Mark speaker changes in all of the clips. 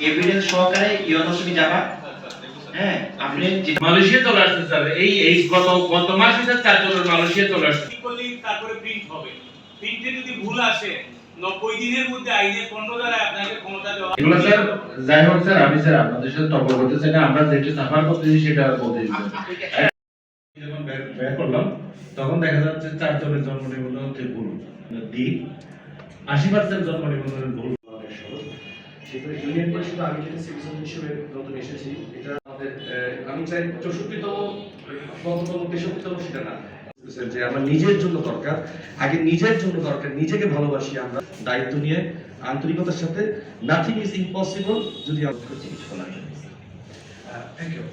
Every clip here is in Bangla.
Speaker 1: এভিডেন্স সহকারে ইয়নো তুমি যাবা হ্যাঁ আপনি
Speaker 2: মালয়েশিয়া চলে আসছে স্যার। এই এই গত গত মাসে স্যার মালয়েশিয়া চলে আসছে।
Speaker 3: ঠিক করলেই তারপরে প্রিন্ট হবে? প্রিন্টে যদি ভুল আসে নব্বই দিনের মধ্যে আইনের পণ্য দ্বারা আপনাকে ক্ষমতা দেওয়া
Speaker 2: এগুলো স্যার যাই হোক স্যার আমি স্যার আপনাদের সাথে তর্ক করতে চাই না। আমরা যেটা সাফার করতেছি সেটা বলতে দিচ্ছি যখন বের- বের করলাম তখন দেখা যাচ্ছে চারজনের জন্ম নিবন্ধন হচ্ছে ভুল। ডি আশি পার্সেন্ট জন্ম নিবন্ধনের ভুল।
Speaker 4: সেখানে ইউনিয়ন পরিষদ আমি যেটা হিসেবে নতুন এসেছি, এটা আমাদের আমি চাই চৌষট্টিতম তেষট্টিতম সেটা না। যে আমার নিজের জন্য দরকার, আগে নিজের জন্য দরকার, নিজেকে ভালোবাসি আমরা, দায়িত্ব নিয়ে, আন্তরিকতার সাথে নাথিং ইজ ইম্পসিবল যদি বলার
Speaker 5: থ্যাংক ইউ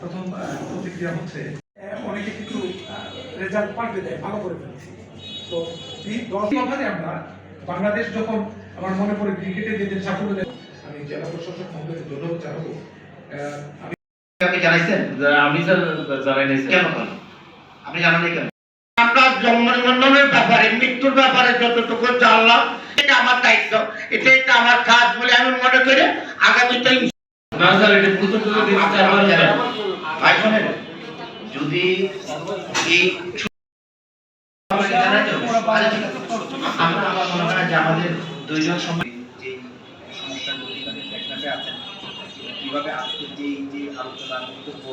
Speaker 5: প্রথম প্রতিক্রিয়া হচ্ছে অনেকে কিন্তু রেজাল্ট পাল্টে দেয়, ভালো করে ফেলেছি। তো দশ আমরা বাংলাদেশ যখন আমার মনে পড়ে ক্রিকেটে যেদিন সাফল্য জেলা প্রশাসক মহোদয়কে ধন্যবাদ জানাব। আমি
Speaker 1: আপনি জানাইছেন?
Speaker 2: আমি স্যার জানাই নাই
Speaker 1: কেন আপনি জানান কেন?
Speaker 6: আমরা জন্ম ব্যাপারে মৃত্যুর ব্যাপারে যতটুকু জানলাম এটা আমার দায়িত্ব। এটা এটা আমার কাজ বলে আমি মনে করি আগামীতে
Speaker 2: না স্যার এটা প্রথম থেকে দিচ্ছি আমার
Speaker 1: ভাই শোনেন, যদি এই আমাদের দুইজন সময় কীভাবে আজকে যে এই যে আলোচনা বক্তব্য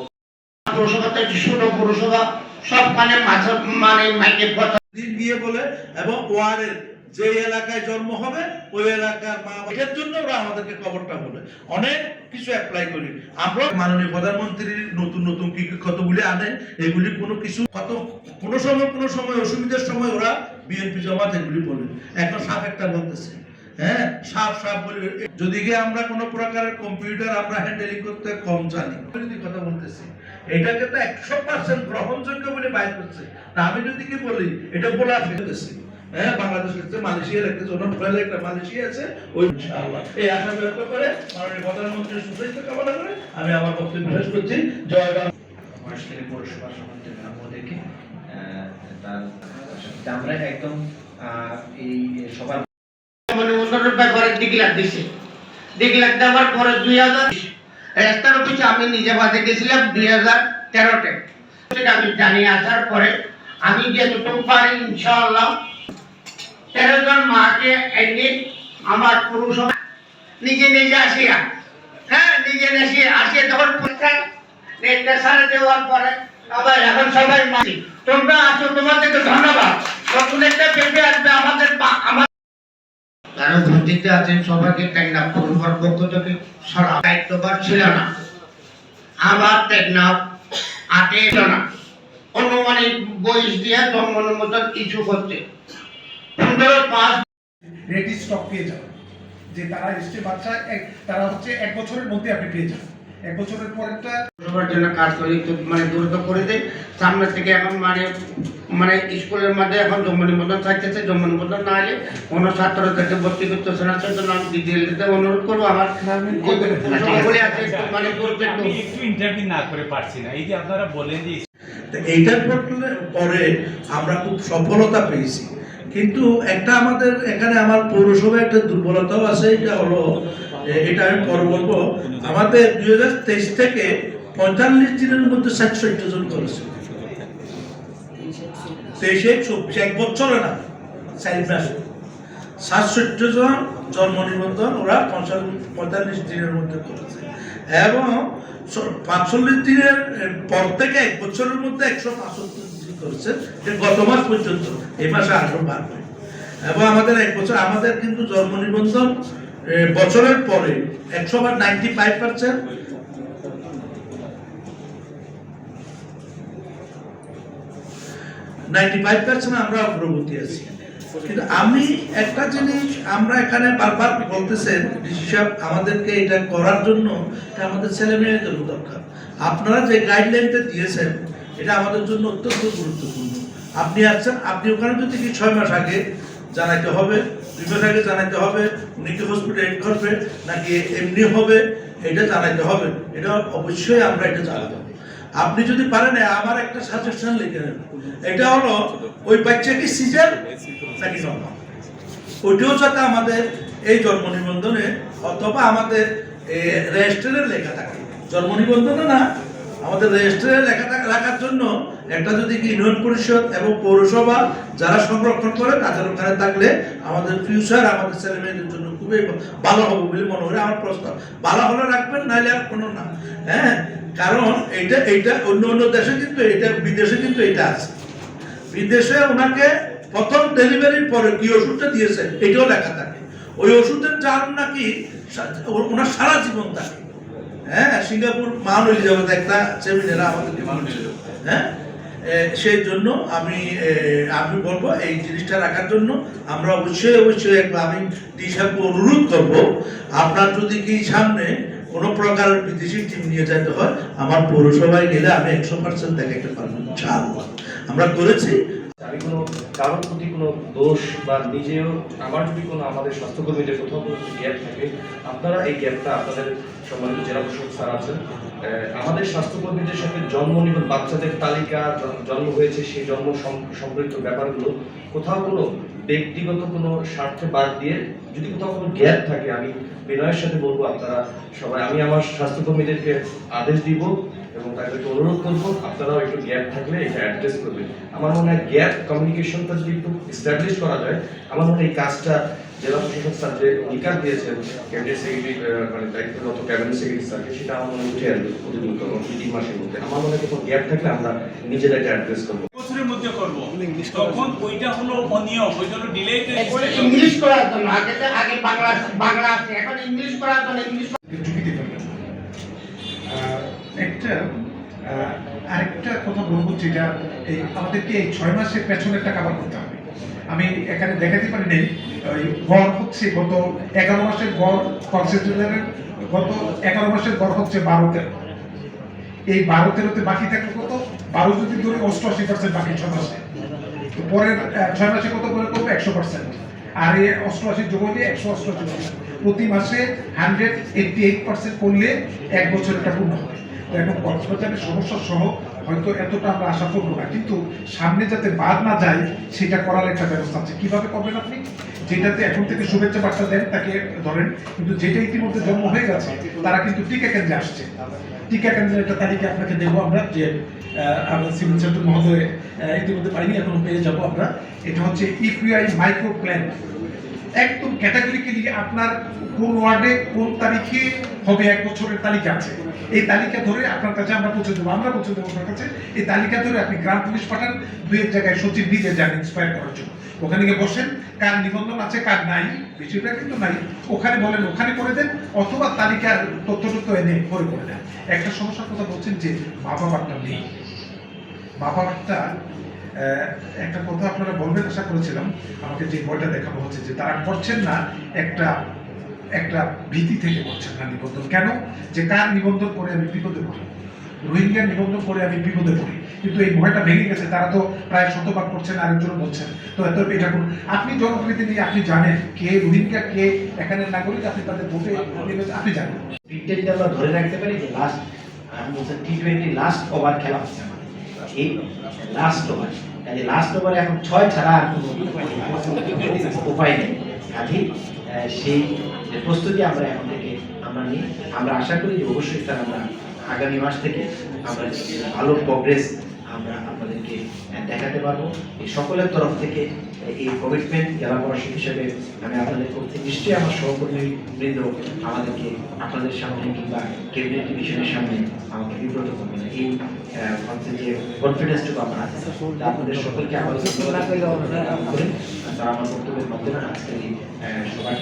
Speaker 6: পুরসভা থেকে ছোট পুরসভা সবখানে মাথা মানে মাইকে কথা
Speaker 7: বলে এবং যে এলাকায় জন্ম হবে ওই এলাকার মা এটার জন্য ওরা আমাদেরকে খবরটা বলে। অনেক কিছু অ্যাপ্লাই করি। আমরা মাননীয় প্রধানমন্ত্রীর নতুন নতুন কি কি কতগুলি আনে এগুলি কোনো কিছু কত কোনো সময় কোনো সময় অসুবিধার সময় ওরা বিএনপি জমাত এগুলি বলে। এখন সাপ একটা বলতেছে। হ্যাঁ সাপ সাপ বলে যদি গিয়ে আমরা কোনো প্রকারের কম্পিউটার আমরা হ্যান্ডেলিং করতে কম জানি। যদি কথা বলতেছি এটাকে তো একশো পার্সেন্ট গ্রহণযোগ্য বলে বাইর করছে। তা আমি যদি কি বলি এটা বলা ফেলতেছি হ্যাঁ বাংলাদেশ হচ্ছে মালয়েশিয়ার একটা জনপ্রিয় একটা মালয়েশিয়া আছে ওই ইনশাআল্লাহ। এই আশা ব্যক্ত করে মাননীয় প্রধানমন্ত্রীর সুস্বাস্থ্য কামনা করে আমি আমার বক্তব্য শেষ করছি। জয় বাংলা।
Speaker 1: মহেশখালী সভাপতি মহোদয়কে আহ, তার আমরা একদম এই সবার
Speaker 6: নিবন্ধনের ব্যাপারে ডিক্লার দিছে। ডিক্লার দেওয়ার পরে দুই হাজার রাস্তার অফিসে আমি নিজে বাদে গেছিলাম দুই হাজার তেরোতে। আমি জানিয়ে আসার পরে আমি যেটুকু পারি, ইনশাআল্লাহ। তেরো জন মাকে এনে আমার পুরুষরা নিজে নিজে আসিয়া। হ্যাঁ নিজে নিজে আসিয়া তখন পরীক্ষা নেটটা সারে দেওয়ার পরে আবার এখন সবাই মাসি তোমরা আছো তোমাদেরকে ধন্যবাদ। নতুন একটা পেপে আসবে, আমাদের আমার যারা ভর্তিতে আছেন সবাইকে টেকনাফ পরিবার পক্ষ থেকে সারা দায়িত্ববার ছিল না। আবার টেকনাফ আটে ছিল না। অনুমানিক বয়স দিয়ে জন্ম অনুমোদন কিছু করছে। পনেরো পাঁচ
Speaker 5: রেডি স্টক পেয়ে যাবেন যে তারা এসছে বাচ্চা এক- তারা হচ্ছে এক বছরের মধ্যে আপনি পেয়ে যাবেন এক বছরের পরেরটা
Speaker 6: সবার জন্য কাজ করি মানে দ্রুত করে দেয়। সামনে থেকে এখন মানে মানে স্কুলের মধ্যে এখন জন্ম নিবন্ধন থাকতেছে। জন্ম নিবন্ধন না হলে কোনো ছাত্র থেকে ভর্তি করতেছে না। সেজন্য আমি ডিটেল দিতে অনুরোধ করব? আমার একটু মানে একটু।
Speaker 3: ইন্টারভিউ না করে পারছি না। এই যে আপনারা বলেন যে
Speaker 7: এইটার পর- পরে আমরা খুব সফলতা পেয়েছি। কিন্তু একটা আমাদের এখানে আমার পৌরসভায় একটা দুর্বলতাও আছে। এটা হলো এটা আমি পরে বলব। আমাদের দুই হাজার তেইশ থেকে পঁয়তাল্লিশ দিনের মধ্যে সাতষট্টি জন করেছে। তেইশে চব্বিশ এক বছরে না। মাসে সাতষট্টি জন জন্ম নিবন্ধন ওরা পঁয়তাল্লিশ দিনের মধ্যে করেছে। এবং পাঁচচল্লিশ দিনের পর থেকে এক বছরের মধ্যে একশো পাঁচষট্টি দিন করেছে। গত মাস পর্যন্ত, এই মাসে আরও বাড়বে এবং আমাদের এক বছর, আমাদের কিন্তু জন্ম নিবন্ধন বছরের পরে একশো বা ninety five percent ninety five percent আমরা অগ্রগতি আছি। কিন্তু আমি একটা জিনিস, আমরা এখানে বারবার বলতেছেন হিসাব আমাদেরকে এটা করার জন্য আমাদের ছেলে মেয়েদেরও দরকার। আপনারা যে গাইডলাইনটা দিয়েছেন, এটা আমাদের জন্য অত্যন্ত গুরুত্বপূর্ণ। আপনি আসছেন আপনি ওখানে যদি কি ছয় মাস আগে জানাইতে হবে, দুই মাস আগে জানাইতে হবে, উনি কি হসপিটাল করবে নাকি এমনি হবে, এটা জানাইতে হবে, এটা অবশ্যই আমরা এটা জানাব। আপনি যদি পারেন আমার একটা সাজেশন লিখে নেন এটা হলো, ওই বাচ্চা কি সিজার, নাকি জন্ম? ওইটাও যাতে আমাদের এই জন্ম নিবন্ধনে অথবা আমাদের রেজিস্টারে লেখা থাকে। জন্ম নিবন্ধনে না, আমাদের রেজিস্টারে লেখা রাখার জন্য একটা যদি কি ইউনিয়ন পরিষদ এবং পৌরসভা যারা সংরক্ষণ করে তাদের ওখানে থাকলে আমাদের ফিউচার আমাদের ছেলে মেয়েদের জন্য খুবই ভালো হবে বলে মনে করি। আমার প্রস্তাব। ভালো হলে রাখবেন নাহলে আর কোনো না। হ্যাঁ? কারণ এটা এটা অন্য অন্য দেশে কিন্তু এটা বিদেশে কিন্তু এটা আছে। বিদেশে ওনাকে প্রথম ডেলিভারির পরে কি ওষুধটা দিয়েছে এটাও লেখা থাকে। ওই ওষুধের চার্ম নাকি ওনার সারা জীবন থাকে। হ্যাঁ? সিঙ্গাপুর মান এলিজাবেথ একটা সেমিনারে বলছিল হ্যাঁ? সেই জন্য আমি আমি বলব এই জিনিসটা রাখার জন্য আমরা অবশ্যই অবশ্যই একবার আমি ডিসাকে অনুরোধ করব, আপনার যদি কি সামনে কোনো প্রকার বিদেশি টিম নিয়ে যেতে হয়, আমার পৌরসভায় গেলে আমি একশো পার্সেন্ট দেখাইতে পারব। আমরা করেছি
Speaker 4: আমি কোনো কারোর প্রতি কোনো দোষ বা নিজেও আমার যদি কোনো আমাদের স্বাস্থ্যকর্মীদের কোথাও কোনো গ্যাপ থাকে, আপনারা এই গ্যাপটা আপনাদের সম্মানিত জেলা প্রশাসক স্যার আছেন। আমাদের স্বাস্থ্যকর্মীদের সাথে জন্ম নিবন্ধ, বাচ্চাদের তালিকা জন্ম হয়েছে, সেই জন্ম সম- সম্পর্কিত ব্যাপারগুলো, কোথাও কোনো ব্যক্তিগত কোনো স্বার্থে বাদ দিয়ে যদি কোথাও কোনো গ্যাপ থাকে, আমি বিনয়ের সাথে বলব আপনারা সবাই, আমি আমার স্বাস্থ্যকর্মীদেরকে আদেশ দিব। এবং তাদেরকে অনুরোধ করব আপনারাও একটু গ্যাপ থাকলে এটা অ্যাড্রেস করবেন। আমার মনে হয় গ্যাপ কমিউনিকেশনটা যদি একটু এস্টাবলিশ করা যায় আমার মনে হয় এই কাজটা জেলা প্রশাসক স্যার যে অধিকার দিয়েছেন ক্যাবিনেট সেক্রেটারি মানে দায়িত্বরত ক্যাবিনেট সেক্রেটারি স্যারকে সেটা আমার মনে উঠে আসবে অতি দ্রুত এবং দুই তিন মাসের মধ্যে। আমার মনে হয় কোনো গ্যাপ থাকলে আমরা নিজেরা এটা অ্যাড্রেস করব।
Speaker 3: বছরের মধ্যে করব। তখন ওইটা হলো অনিয়ম ওইটা হলো ডিলেট
Speaker 6: ইংলিশ করার জন্য। আগে আগে বাংলা বাংলা আছে এখন ইংলিশ করার জন্য ইংলিশ
Speaker 5: আরেকটা কথা বলব যেটা এই আমাদেরকে এই ছয় মাসের কাভার করতে হবে। আমি এখানে দেখাতে পারি নেই গড় হচ্ছে গত এগারো মাসের গড় গত এগারো মাসের গড় হচ্ছে বারো তেরো। এই বারো তেরোতে বাকি থাকলে কত? বারো যদি ধরে, অষ্টআশি পার্সেন্ট বাকি ছয় মাসে। তো পরের ছয় মাসে কত করে করব? একশো পার্সেন্ট আর এই অষ্টআশি যোগ একশো অষ্টআশি প্রতি মাসে হান্ড্রেড এইটটি এইট পার্সেন্ট করলে এক বছর এটা পূর্ণ হবে। এখন কক্সবাজারের সমস্যা সহ হয়তো এতটা আমরা আশা করব না। কিন্তু সামনে যাতে বাদ না যায়, সেটা করার একটা ব্যবস্থা আছে। কীভাবে করবেন আপনি? যেটাতে এখন থেকে শুভেচ্ছা বার্তা দেন, তাকে ধরেন। কিন্তু যেটা ইতিমধ্যে জন্ম হয়ে গেছে, তারা কিন্তু টিকা কেন্দ্রে আসছে। টিকা কেন্দ্রের একটা তালিকা আপনাকে দেবো আমরা যে আমরা সিভিল সার্জন মহোদয় ইতিমধ্যে পাইনি এখনও পেয়ে যাব আমরা। এটা হচ্ছে ইউপিআই মাইক্রো প্ল্যান একদম ক্যাটাগরিকে ক্যাটাগরিক্যালি আপনার কোন ওয়ার্ডে কোন তারিখে হবে এক বছরের তালিকা আছে। এই তালিকা ধরে আপনার কাছে আমরা পৌঁছে দেবো আমরা পৌঁছে দেবো আপনার কাছে। এই তালিকা ধরে আপনি গ্রাম পুলিশ পাঠান দুই এক জায়গায় সচিব নিজে যান ইন্সপায়ার করার জন্য। ওখানে গিয়ে বসেন কার নিবন্ধন আছে কার নাই বেশিরভাগ কিন্তু নাই। ওখানে বলেন ওখানে করে দেন অথবা তালিকার তথ্য এনে করে করে দেন। একটা সমস্যার কথা বলছেন যে মা বাবারটা নেই। বাবারটা আহ, একটা কথা আপনারা বলবেন, আশা করেছিলাম। আমাকে যে বইটা দেখানো হচ্ছে যে তারা করছেন না, একটা একটা ভীতি থেকে করছেন না নিবন্ধন। কেন? যে কার নিবন্ধন করে আমি বিপদে পড়ি। রোহিঙ্গা নিবন্ধন করে আমি বিপদে পড়ি। কিন্তু এই ভয়টা ভেঙে গেছে, তারা তো প্রায় শতভাগ করছেন আরেকজন বলছেন। তো এত, এটা করুন। আপনি জনপ্রতিনিধি আপনি জানেন কে রোহিঙ্গা, কে এখানে নাগরিক, আপনি তাদের ভোটে আপনি জানেন।
Speaker 1: আমরা ধরে রাখতে পারি যে লাস্ট আমি বলছি টি টোয়েন্টি লাস্ট ওভার খেলা হচ্ছে আমাদের। এই লাস্ট ওভার। কাজে লাস্ট ওভারে এখন ছয় ছাড়া আর কোনো উপায় নেই। কাজে সেই প্রস্তুতি আমরা এখন থেকে আমরা নিই। আমরা আশা করি যে অবশ্যই তার আমরা আগামী মাস থেকে আমরা ভালো প্রগ্রেস আমরা আপনাদেরকে দেখাতে পারব। এই সকলের তরফ থেকে এই কমিটমেন্ট জেলা প্রশাসক হিসেবে আমি আপনাদের করতে নিশ্চয়ই আমার সহকর্মী বৃন্দ আমাদেরকে আপনাদের সামনে কিংবা ক্যাবিনেট ডিভিশনের সামনে আমাকে বিব্রত করবে না এই আহ, যে কনফিডেন্সটুকু আমার আছে আপনাদের সকলকে আমার তারা আমার বক্তব্যের মাধ্যমে আজকে সবাই